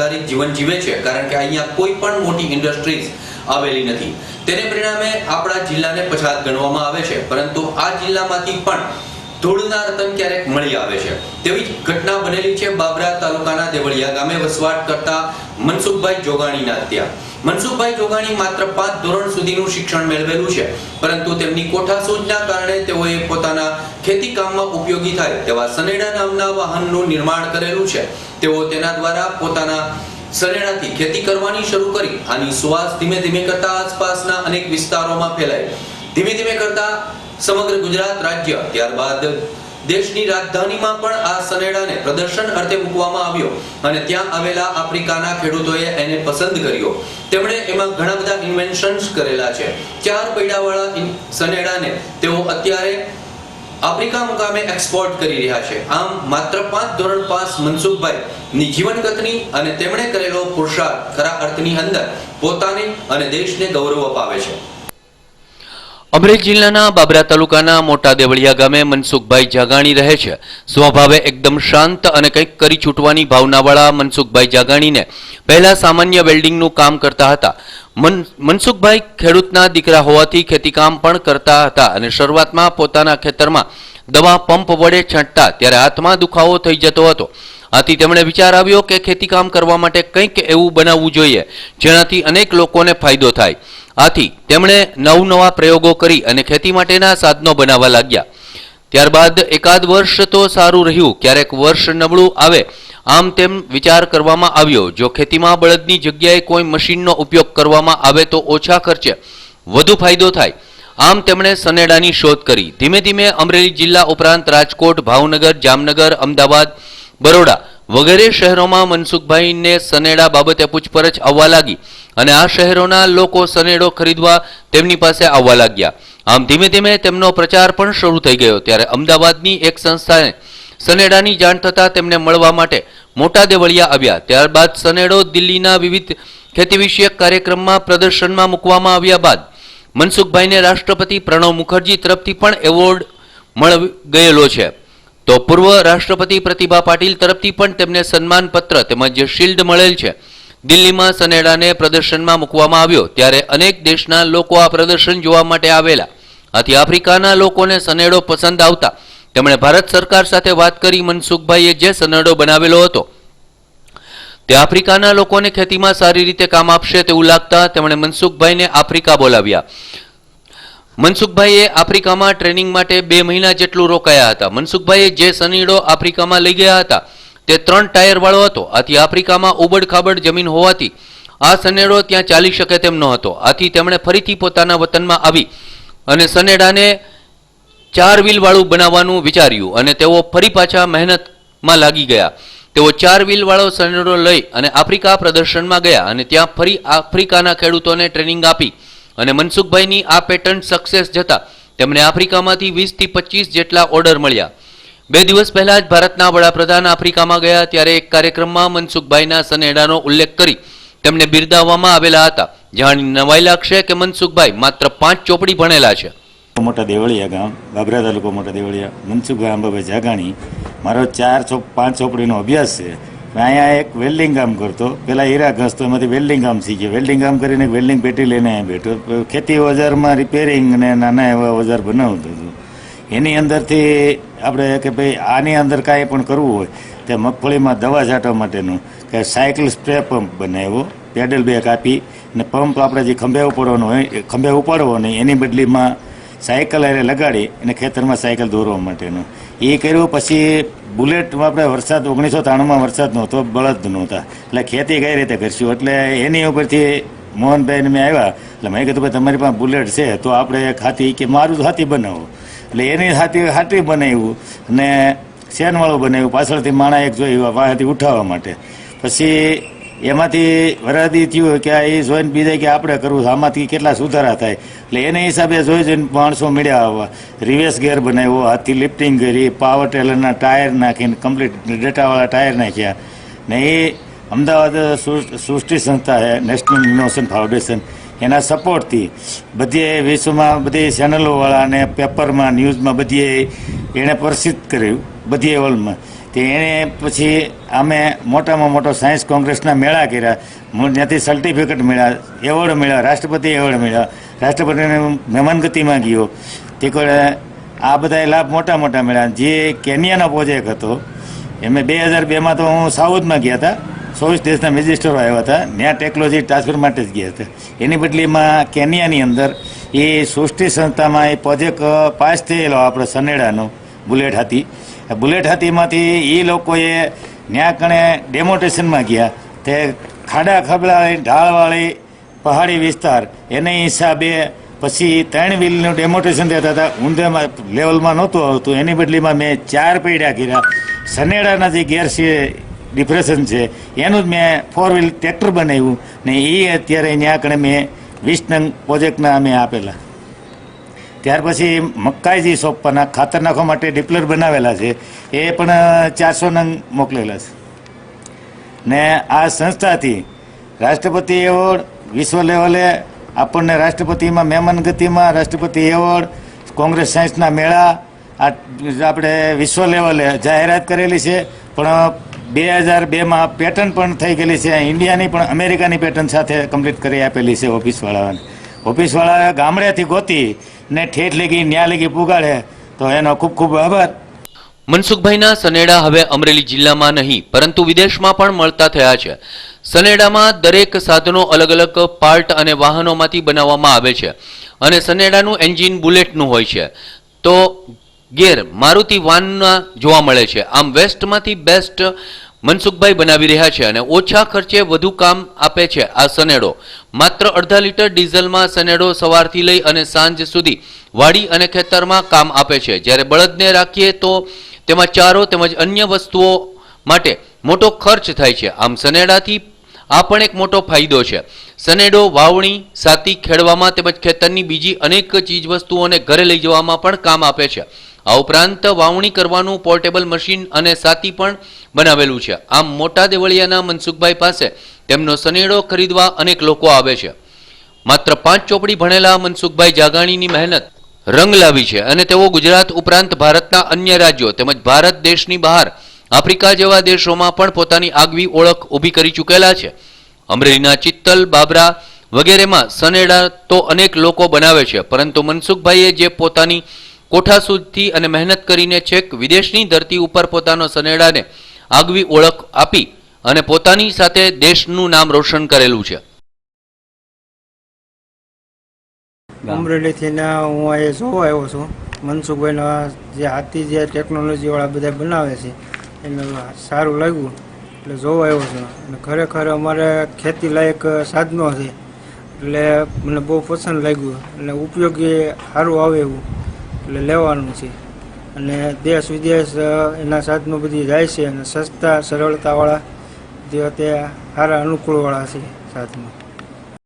આધારિત જીવન જીવે છે, કારણ કે અહીંયા કોઈ પણ મોટી ઇન્ડસ્ટ્રીઝ આવેલી નથી. તેને પરિણામે આપણા જિલ્લાને પછાત ગણવામાં આવે છે, પરંતુ આ જિલ્લામાંથી પણ ધૂળના રતન ક્યારેક મળી આવે છે. તેવી જ ઘટના બનેલી છે બાબરા તાલુકાના દેવળિયા ગામે વસવાટ કરતા મનસુખભાઈ જોગાણીના ત્યાં મનસુખભાઈ જોગાણી માત્ર પાંચ ધોરણ સુધીનું શિક્ષણ મેળવેલું છે, પરંતુ તેમની કોઠા સોજના કારણે તેઓએ પોતાના ખેતી કામમાં ઉપયોગી થાય તેવા સનેડા નામના વાહનનું નિર્માણ કરેલું છે. તેઓ તેના દ્વારા પોતાના સરેણાથી ખેતી કરવાની શરૂ કરી આની સુવાસ ધીમે ધીમે કરતા આસપાસના અનેક વિસ્તારોમાં ફેલાઈ. ધીમે ધીમે કરતા સમગ્ર ગુજરાત રાજ્ય, ત્યારબાદ દેશની રાજધાનીમાં પણ આ સનેડાને પ્રદર્શન અર્થે મૂકવામાં આવ્યો અને ત્યાં આવેલા આફ્રિકાના ખેડૂતોએ એને પસંદ કર્યો. તેમણે એમાં ઘણા બધા ઇન્વેન્શન્સ કરેલા છે. ચાર પૈડાવાળા સનેડાને તેઓ અત્યારે આફ્રિકા મુકામે એક્સપોર્ટ કરી રહ્યા છે. આમ માત્ર પાંચ ધોરણ પાસ મનસુખભાઈ ની જીવન કથની અને તેમણે કરેલો પુરુષાર્થ ખરા અર્થની અંદર પોતાને અને દેશને ગૌરવ અપાવે છે. અમરેલી જિલ્લાના બાબરા તાલુકાના મોટા દેવળિયા ગામે મનસુખભાઈ જાગાણી રહે છે. સ્વભાવે એકદમ શાંત અને કંઈક કરી છૂટવાની ભાવનાવાળા મનસુખભાઈ જાગાણીને પહેલા સામાન્ય વેલ્ડિંગનું કામ કરતા હતા. મન, મનસુખભાઈ ખેડૂતના દીકરા હોવાથી ખેતીકામ પણ કરતા હતા અને શરૂઆતમાં પોતાના ખેતરમાં દવા પંપ વડે છાંટતા, ત્યારે હાથમાં દુખાવો થઈ જતો હતો. આથી તેમણે વિચાર આવ્યો કે ખેતીકામ કરવા માટે કંઈક એવું બનાવવું જોઈએ, જેનાથી અનેક લોકોને ફાયદો થાય. આથી તેમણે નવનવા પ્રયોગો કરી અને ખેતી માટેના સાધનો બનાવવા લાગ્યા. ત્યારબાદ એકાદ વર્ષ તો સારું રહ્યું, ક્યારેક વર્ષ નબળું આવે. આમ તેમ વિચાર કરવામાં આવ્યો, જો ખેતીમાં બળદની જગ્યાએ કોઈ મશીનનો ઉપયોગ કરવામાં આવે તો ઓછા ખર્ચે વધુ ફાયદો થાય. આમ તેમણે સનેડાની શોધ કરી. ધીમે ધીમે અમરેલી જિલ્લા ઉપરાંત રાજકોટ, ભાવનગર, જામનગર, અમદાવાદ બરોડા વગેરે શહેરોમાં મનસુખભાઈને સનેડા બાબતે પૂછપરછ આવવા લાગી અને આ શહેરોના લોકો સનેડો ખરીદવા તેમની પાસે આવવા લાગ્યા. આમ ધીમે ધીમે તેમનો પ્રચાર પણ શરૂ થઈ ગયો ત્યારે અમદાવાદની એક સંસ્થાને સનેડાની જાણ થતાં તેમને મળવા માટે મોટા દેવળિયા આવ્યા. ત્યારબાદ સનેડો દિલ્હીના વિવિધ ખેતી વિષયક કાર્યક્રમમાં પ્રદર્શનમાં મૂકવામાં આવ્યા બાદ મનસુખભાઈને રાષ્ટ્રપતિ પ્રણવ મુખર્જી તરફથી પણ એવોર્ડ મળી, ગયેલો છે. તો પૂર્વ રાષ્ટ્રપતિ પ્રતિભા પાટીલ તરફથી પણ તેમને સન્માન પત્ર તેમજ શિલ્ડ મળેલ છે. દિલ્હીમાં સનેડાને પ્રદર્શનમાં મૂકવામાં આવ્યો ત્યારે અનેક દેશના લોકો આ પ્રદર્શન જોવા માટે આવેલા. આથી આફ્રિકાના લોકોને સનેડો પસંદ આવતા તેમણે ભારત સરકાર સાથે વાત કરી મનસુખભાઈએ જે સનેડો બનાવેલો હતો. તે આફ્રિકાના લોકોને ખેતીમાં સારી રીતે કામ આપશે તેવું લાગતા તેમણે મનસુખભાઈને આફ્રિકા બોલાવ્યા. મનસુખભાઈએ આફ્રિકામાં ટ્રેનિંગ માટે બે મહિના જેટલું રોકાયા હતા. મનસુખભાઈએ જે સનીડો આફ્રિકામાં લઈ ગયા હતા, તે ત્રણ ટાયર વાળો હતો. આથી આફ્રિકામાં ઉબડ જમીન હોવાથી આ સનેડો ત્યાં ચાલી શકે તેમ ન હતો આથી તેમણે ફરીથી પોતાના વતનમાં આવી અને સનેડાને ચાર વ્હીલ વાળું બનાવવાનું વિચાર્યું અને તેઓ ફરી પાછા મહેનતમાં લાગી ગયા. તેઓ ચાર વ્હીલ વાળો સનેડો લઈ અને આફ્રિકા પ્રદર્શનમાં ગયા અને ત્યાં ફરી આફ્રિકાના ખેડૂતોને ટ્રેનિંગ આપી. અને મનસુખભાઈની આ પેટર્ન સક્સેસ જતા તેમને આફ્રિકામાંથી વીસથી પચીસ જેટલા ઓર્ડર મળ્યા. બે દિવસ પહેલા જ ભારતના વડાપ્રધાન આફ્રિકામાં ગયા ત્યારે એક કાર્યક્રમમાં મનસુખભાઈના સનેડાનો ઉલ્લેખ કરી તેમને બિરદાવવામાં આવેલા હતા. જાણી નવાઈ લાગશે કે મનસુખભાઈ માત્ર પાંચ ચોપડી ભણેલા છે. મોટા દેવળિયા ગામ બાબરા તાલુકો મોટા દેવળિયા. મનસુખભાઈ અંબાભાઈ જાગાણી, મારો ચાર પાંચ ચોપડીનો અભ્યાસ છે. અહીંયા એક વેલ્ડિંગ કામ કરતો. પહેલાં હીરા ઘસતો, એમાંથી વેલ્ડિંગ કામ શીખ્યો વેલ્ડિંગ કામ કરીને વેલ્ડિંગ પેટી લઈને બેઠો. ખેતી ઓજારમાં રિપેરિંગ અને નાના એવા ઓજાર બનાવતો હતો. એની અંદરથી આપણે કે ભાઈ આની અંદર કાંઈ પણ કરવું હોય, તે મગફળીમાં દવા છાંટવા માટેનું કે સાયકલ સ્પ્રે પંપ બનાવ્યો. પેડલ બેક આપી અને પંપ આપણે જે ખંભે ઉપાડવાનો હોય ખંભે ઉપાડવો નહીં, એની બદલીમાં સાયકલ હારે લગાડી અને ખેતરમાં સાયકલ દોરવા માટેનું. એ કર્યું પછી બુલેટ આપણે વરસાદ ઓગણીસો ત્રાણુંમાં વરસાદ નહોતો, બળદ નહોતા. એટલે ખેતી કઈ રીતે કરશું? એટલે એની ઉપરથી મોહનભાઈને મેં આવ્યા. એટલે મેં કીધું, ભાઈ, તમારી પાસે બુલેટ છે, તો આપણે ખાતી કે મારું હાથી બનાવો. એટલે એની હાથી હાથી બનાવ્યું અને શેનવાળું બનાવ્યું. પાછળથી માણા એક જોયું વાંથી ઉઠાવવા માટે. પછી એમાંથી વરાદી થયું કે આ એ જોઈને બીજા કે આપણે કરવું આમાંથી કેટલા સુધારા થાય. એટલે એને હિસાબે જોઈ જોઈને માણસો મળ્યા આવવા રિવેસ ગેર બનાવ્યો, હાથથી લિફ્ટિંગ કરી પાવર ટેલરના ટાયર નાખીને કમ્પ્લીટ ડેટાવાળા ટાયર નાખ્યા. ને એ અમદાવાદ સૃષ્ટિ સંસ્થા છે નેશનલ ઇનોવેશન ફાઉન્ડેશન એના સપોર્ટથી બધી વિશ્વમાં બધી ચેનલોવાળા અને પેપરમાં ન્યૂઝમાં બધીએ એણે પ્રસિદ્ધ કર્યું. બધી હોલમાં તે એને પછી અમે મોટામાં મોટો સાયન્સ કોંગ્રેસના મેળા કર્યા. ત્યાંથી સર્ટિફિકેટ મળ્યા, એવોર્ડ મળ્યા રાષ્ટ્રપતિ એવોર્ડ મળ્યા. રાષ્ટ્રપતિને મહેમાનગતિમાં ગયો તે આ બધા લાભ મોટા મોટા મળ્યા. જે કેનિયાનો પ્રોજેક્ટ હતો, એમે બે હજાર બેમાં તો હું સાઉથમાં ગયા હતા. ચોવીસ દેશના મેજિસ્ટરો આવ્યા હતા. ત્યાં ટેકનોલોજી ટ્રાન્સફર માટે જ ગયા હતા. એની બદલીમાં કેનિયાની અંદર એ સૃષ્ટિ સંસ્થામાં એ પ્રોજેક્ટ પાસ થયેલો આપણે સનેડાનો બુલેટ આ બુલેટ હાથીમાંથી એ લોકોએ ત્યાં કણે ડેમોન્સ્ટ્રેશનમાં ગયા. તે ખાડા ખબડાવાળી ઢાળવાળી પહાડી વિસ્તાર. એને હિસાબે પછી ત્રણ વ્હીલનું ડેમોન્સ્ટ્રેશન દેતા હતા. ઊંધેમાં લેવલમાં નહોતું આવતું. એની બદલીમાં મેં ચાર પૈડા કર્યા. સનેડાના જે ગેર છે ડિપ્રેશન છે, એનું જ મેં ફોર વ્હીલ ટ્રેક્ટર બનાવ્યું. ને એ અત્યારે ત્યાં કણે મેં વિસ પ્રોજેક્ટના અમે આપેલા. ત્યાર પછી મકાઈ શોપ પર ખાતર નાખવા માટે ડિપ્લર બનાવેલા છે. એ પણ ચારસો નંગ મોકલેલા છે. ને આ સંસ્થાથી રાષ્ટ્રપતિ એવોર્ડ વિશ્વ લેવલે આપણને રાષ્ટ્રપતિમાં મહેમાન ગતિમાં રાષ્ટ્રપતિ એવોર્ડ, કોંગ્રેસ સાયન્સના મેળા, આ આપણે વિશ્વ લેવલે જાહેરાત કરેલી છે. પણ બે હજાર બેમાં પેટર્ન પણ થઈ ગયેલી છે. ઇન્ડિયાની પણ અમેરિકાની પેટર્ન સાથે કમ્પ્લીટ કરી આપેલી છે ઓફિસવાળાને ઓફિસવાળા ગામડેથી ગોતી ને ઠેઠ લેગી, ન્યા લેગી પુગાડે, તો એનો ખૂબ ખૂબ આભાર. મનસુખભાઈના સનેડા હવે અમરેલી જિલ્લામાં નહીં, પરંતુ વિદેશમાં પણ મળતા થયા છે. સનેડામાં દરેક સાધનો અલગ અલગ પાર્ટ અને વાહનોમાંથી બનાવવામાં આવે છે અને સનેડાનું એન્જિન બુલેટનું હોય છે. તો ગેર મારુતિ વાનના જોવા મળે છે. આમ વેસ્ટમાંથી બેસ્ટ મનસુખભાઈ બનાવી રહ્યા છે અને ઓછા ખર્ચે વધુ કામ આપે છે આ સનેડો. માત્ર અડધા લીટર ડીઝલમાં સનેડો સવારથી લઈ અને સાંજ સુધી વાડી અને ખેતરમાં કામ આપે છે. જ્યારે બળદને રાખીએ તો તેમાં ચારો તેમજ અન્ય વસ્તુઓ માટે મોટો ખર્ચ થાય છે. આમ સનેડાથી આ પણ એક મોટો ફાયદો છે. સનેડો, વાવણી, સાતી ખેડવામાં તેમજ ખેતરની બીજી અનેક ચીજવસ્તુઓને ઘરે લઈ જવામાં પણ કામ આપે છે. આ ઉપરાંત વાવણી કરવાનું પોર્ટેબલ મશીન અને સાતી પણ બનાવેલું છે. આમ મોટા દેવળિયાના મનસુખભાઈ પાસે તેમનો સનેડો ખરીદવા અનેક લોકો આવે છે. માત્ર પાંચ ચોપડી ભણેલા મનસુખભાઈ જાગાણીની મહેનત રંગ લાવી છે અને તેઓ ગુજરાત ઉપરાંત ભારતના અન્ય રાજ્યો તેમજ ભારત દેશની બહાર આફ્રિકા જેવા દેશોમાં પણ પોતાની આગવી ઓળખ ઊભી કરી ચૂકેલા છે. અમરેલીના ચિત્તલ, બાબરા વગેરેમાં સનેડા તો અનેક લોકો બનાવે છે, પરંતુ મનસુખભાઈએ જે પોતાની કોઠા સુધી અને મહેનત કરીને છેક વિદેશની ધરતી ઉપર પોતાનો સનેડાને આગવી ઓળખ આપી અને પોતાની સાથે દેશનું નામ રોશન કરેલું છે. અમરેલીથી ના હું અહીંયા જોવા આવ્યો છું. મનસુખભાઈના જે હાથી જે ટેકનોલોજીવાળા બધા બનાવે છે એને સારું લાગ્યું. એટલે જોવા આવ્યો છું. અને ખરેખર અમારે ખેતી લાયક સાધનો છે. એટલે મને બહુ પસંદ લાગ્યું. અને ઉપયોગી સારું આવે એવું. એટલે લેવાનું છે. અને દેશ વિદેશ એના સાધનો બધી જાય છે અને સસ્તા, સરળતાવાળા, જે તે સારા અનુકૂળવાળા છે સાધનો.